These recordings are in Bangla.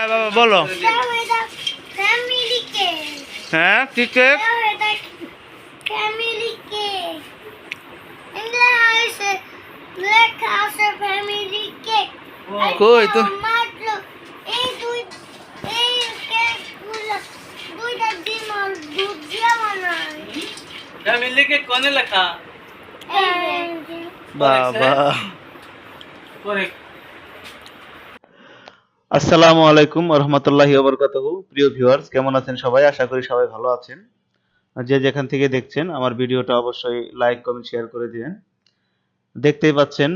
হ্যাঁ বাবা বলো। হ্যাঁ কি কেক কই তো? ফ্যামিলি কোনে লেখা? বাবা। পরে। আসসালামু আলাইকুম রহমতুল্লাহি ওবরকাতুহু। প্রিয় ভিউয়ার্স, কেমন আছেন সবাই? আশা করি সবাই ভালো আছেন। যে যেখান থেকে দেখছেন, আমার ভিডিওটা অবশ্যই লাইক, কমেন্ট, শেয়ার করে দিবেন। দেখতেই পাচ্ছেন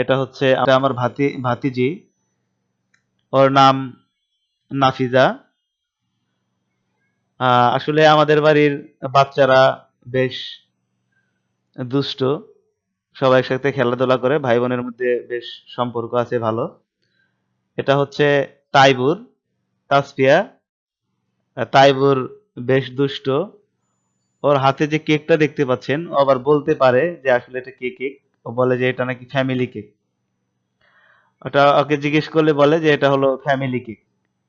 এটা হচ্ছে আমার ভাতি, ভাতিজি। ওর নাম নাফিজা। আসলে আমাদের বাড়ির বাচ্চারা বেশ দুষ্ট। সবাই একসাথে খেলাধুলা করে ভাই বোনের মধ্যে বেশ সম্পর্ক আছে, ভালো। এটা হচ্ছে তাইবুর, তাসফিয়া তাইবুর বেশ দুষ্ট। ওর হাতে যে কেকটা দেখতে পাচ্ছেন, ও আবার বলতে পারে যে আসলে এটা কে কেক? ও বলে যে এটা নাকি ফ্যামিলি কেক। ওটা ওকে জিজ্ঞেস করলে বলে যে এটা হলো ফ্যামিলি কেক।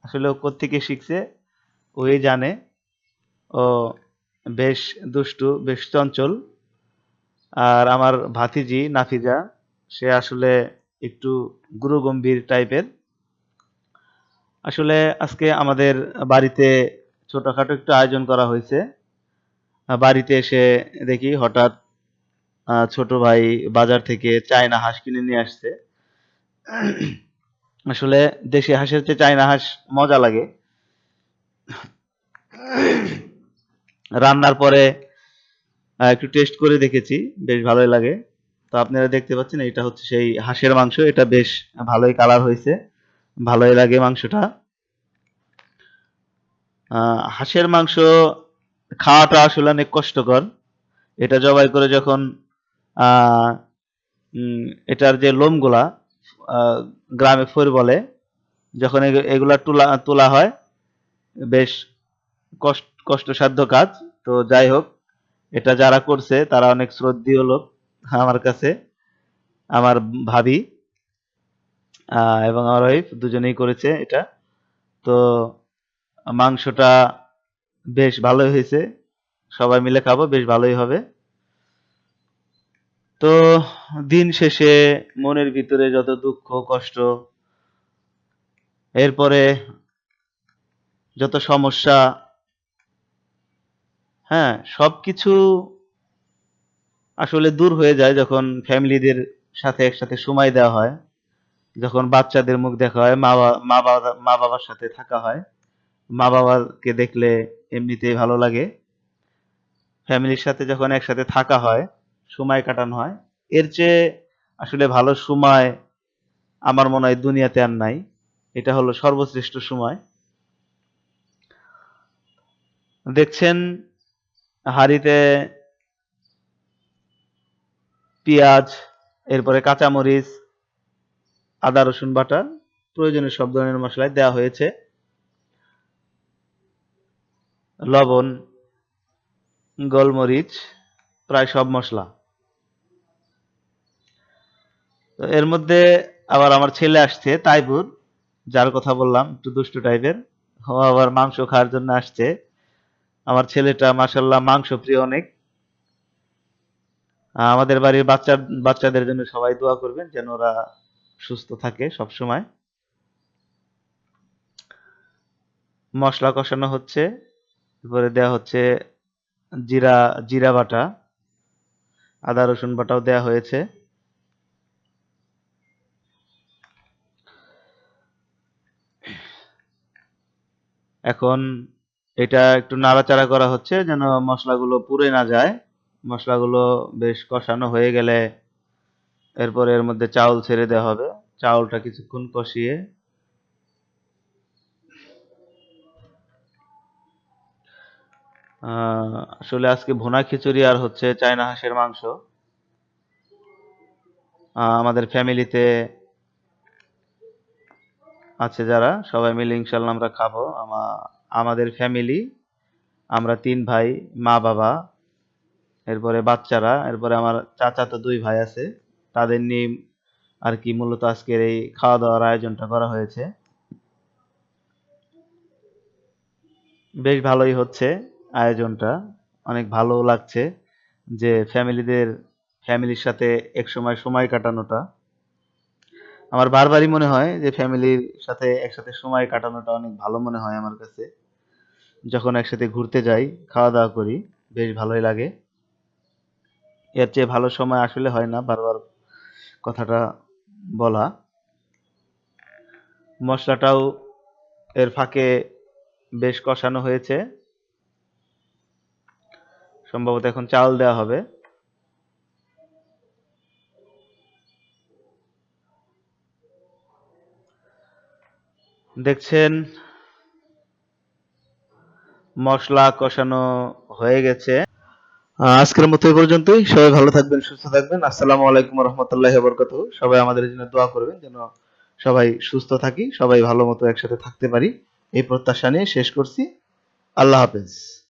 আসলে ও কোত্থেকে শিখছে? ওই জানে। ও বেশ দুষ্টু, বেশ চঞ্চল। আর আমার ভাতিজি নাফিজা, সে আসলে একটু গুরুগম্ভীর টাইপের আসলে আজকে আমাদের বাড়িতে ছোটখাটো একটু আয়োজন করা হয়েছে। বাড়িতে এসে দেখি হঠাৎ ছোট ভাই বাজার থেকে চায়না হাঁস কিনে নিয়ে আসছে। আসলে দেশি হাঁসের চেয়ে চায়না হাঁস মজা লাগে। রান্নার পরে একটু টেস্ট করে দেখেছি, বেশ ভালোই লাগে। তো আপনারা দেখতে পাচ্ছেন এটা হচ্ছে সেই হাঁসের মাংস, এটা বেশ ভালোই কালার হয়েছে। ভালোই লাগে মাংসটা। হাঁসের মাংস খাওয়াটা আসলে অনেক কষ্টকর। এটা জবাই করে যখন এটার যে লোমগুলা গ্রামে ফর বলে, যখন এগু- এগুলা তোলা তোলা হয়, বেশ কষ্ট, কষ্টসাধ্য কাজ। তো যাই হোক, এটা যারা করছে তারা অনেক শ্রদ্ধীয় লোক আমার কাছে, আমার ভাবি। এবং আমার ওয়াইফ দুজনেই করেছে এটা। তো মাংসটা বেশ ভালোই হয়েছে। সবাই মিলে খাব, বেশ ভালোই হবে। তো দিন শেষে মনের ভিতরে যত দুঃখ, কষ্ট, এরপরে যত সমস্যা হ্যাঁ সবকিছু আসলে দূর হয়ে যায় যখন ফ্যামিলিদের সাথে একসাথে সময় দেওয়া হয়। যখন বাচ্চাদের মুখ দেখা হয়, মা বাবা মা বাবার সাথে থাকা হয় মা বাবাকে দেখলে এমনিতেই ভালো লাগে। ফ্যামিলির সাথে যখন একসাথে থাকা হয়, সময় কাটানো হয়, এর চেয়ে আসলে ভালো সময় আমার মনে হয় দুনিয়াতে আর নাই। এটা হলো সর্বশ্রেষ্ঠ সময়। দেখছেন হাঁড়িতে পেঁয়াজ, এরপরে কাঁচামরিচ আদা, রসুন বাটা, প্রয়োজনীয় সব ধরনের মশলায় দেওয়া হয়েছে। লবণ, গোলমরিচ, প্রায় সব মশলা। এর মধ্যে আবার আমার ছেলে আসছে তাইবুর যার কথা বললাম, একটু দুষ্টু টাইপের। ও আবার মাংস খাওয়ার জন্য আসছে। আমার ছেলেটা মাসাল্লাহ মাংস প্রিয় অনেক। আমাদের বাড়ির বাচ্চা বাচ্চাদের জন্য সবাই দোয়া করবেন যেন ওরা সুস্থ থাকে সব সময় মশলা কষানো হচ্ছে, এরপরে দেওয়া হচ্ছে জিরা জিরা বাটা, আদা, রসুন বাটাও দেওয়া হয়েছে। এখন এটা একটু নাড়াচাড়া করা হচ্ছে, যেন মশলাগুলো পুড়ে না যায়। মশলাগুলো বেশ কষানো হয়ে গেলে এরপরে এর মধ্যে চাউল ছেড়ে দেওয়া হবে। চাউলটা কিছুক্ষণ কষিয়ে আসলে আজকে ভুনা খিচুড়ি আর হচ্ছে চায়না হাঁসের মাংস। আমাদের ফ্যামিলিতে আছে যারা, সবাই মিলে ইনশাল্লাহ আমরা খাব। আমা- আমাদের ফ্যামিলি, আমরা তিন ভাই, মা, বাবা, এরপরে বাচ্চারা, এরপরে আমার চাচা তো দুই ভাই আছে। তাদের নিয়ে আর কি মূলত আজকের এই খাওয়া দাওয়ার আয়োজনটা করা হয়েছে। বেশ ভালোই হচ্ছে আয়োজনটা। অনেক ভালো লাগছে যে ফ্যামিলিদের, ফ্যামিলির সাথে একসময় সময় কাটানোটা। আমার বারবারই মনে হয় যে ফ্যামিলির সাথে একসাথে সময় কাটানোটা অনেক ভালো মনে হয় আমার কাছে। যখন একসাথে ঘুরতে যাই খাওয়া দাওয়া করি, বেশ ভালোই লাগে। এর চেয়ে ভালো সময় আসলে হয় না বারবার কথাটা বলা। মশলাটাও এর ফাঁকে বেশ কষানো হয়েছে। সম্ভবত এখন চাল দেওয়া হবে। দেখছেন, মশলা কষানো হয়ে গেছে। আজকের মতো এ পর্যন্তই। সবাই ভালো থাকবেন, সুস্থ থাকবেন। আসসালামু আলাইকুম রহমতুল্লাহ বরকত সবাই আমাদের জন্য দোয়া করবেন যেন সবাই সুস্থ থাকি, সবাই ভালো মতো একসাথে থাকতে পারি। এই প্রত্যাশা নিয়ে শেষ করছি। আল্লাহ হাফেজ।